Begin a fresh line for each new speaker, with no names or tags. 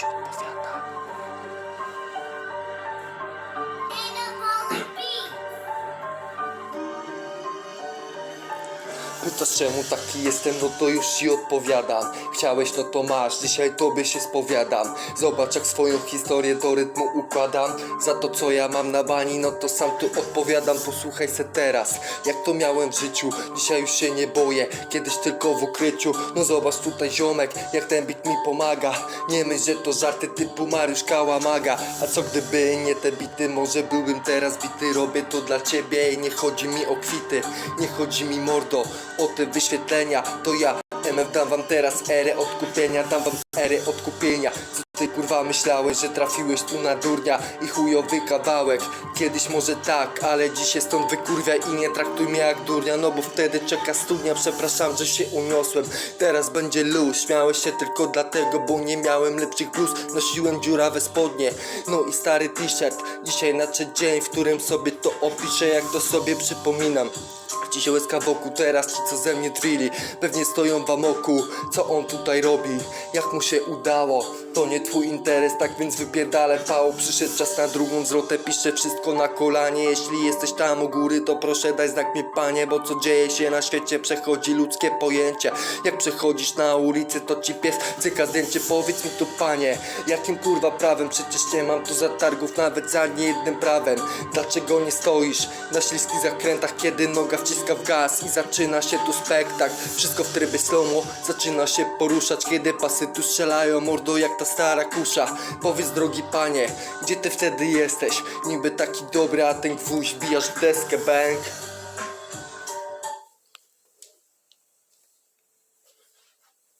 Shoot Pytasz czemu taki jestem, no to już ci odpowiadam. Chciałeś, no to masz, dzisiaj tobie się spowiadam. Zobacz jak swoją historię do rytmu układam. Za to co ja mam na bani, no to sam tu odpowiadam. Posłuchaj se teraz, jak to miałem w życiu. Dzisiaj już się nie boję, kiedyś tylko w ukryciu. No zobacz tutaj ziomek, jak ten bit mi pomaga. Nie myśl, że to żarty typu Mariusz Kałamaga. A co gdyby nie te bity, może byłbym teraz bity. Robię to dla ciebie i nie chodzi mi o kwity. Nie chodzi mi mordo o te wyświetlenia. To ja MF dam wam teraz erę odkupienia Dam wam erę odkupienia. Co ty kurwa myślałeś, że trafiłeś tu na durnia I chujowy kawałek? Kiedyś może tak, ale dzisiaj stąd wykurwiaj I nie traktuj mnie jak durnia No bo wtedy czeka studnia. Przepraszam, że się uniosłem. Teraz będzie luz. Śmiałeś się tylko dlatego, bo nie miałem lepszych bluz. Nosiłem dziurawe spodnie. No i stary t-shirt. Dzisiaj nadszedł dzień, w którym sobie to opiszę Jak to sobie przypominam Ci się łezka wokół, teraz ci co ze mnie drili Pewnie stoją w amoku, co on tutaj robi. Jak mu się udało, to nie twój interes. Tak więc wypierdalę pał, przyszedł czas na drugą zwrotę Piszę wszystko na kolanie, jeśli jesteś tam u góry To proszę daj znak mi panie, bo co dzieje się na świecie? Przechodzi ludzkie pojęcie. Jak przechodzisz na ulicy, to ci pies cyka zdjęcie. Powiedz mi tu panie, jakim kurwa prawem? Przecież nie mam tu zatargów nawet za niejednym prawem. Dlaczego nie stoisz na śliskich zakrętach Kiedy noga wciska w gaz i zaczyna się tu spektakl. Wszystko w trybie slow zaczyna się poruszać. Kiedy pasy tu strzelają mordo jak ta stara kusza. Powiedz drogi panie, gdzie ty wtedy jesteś? Niby taki dobry, a ten gwóźdź wbijasz w deskę, bang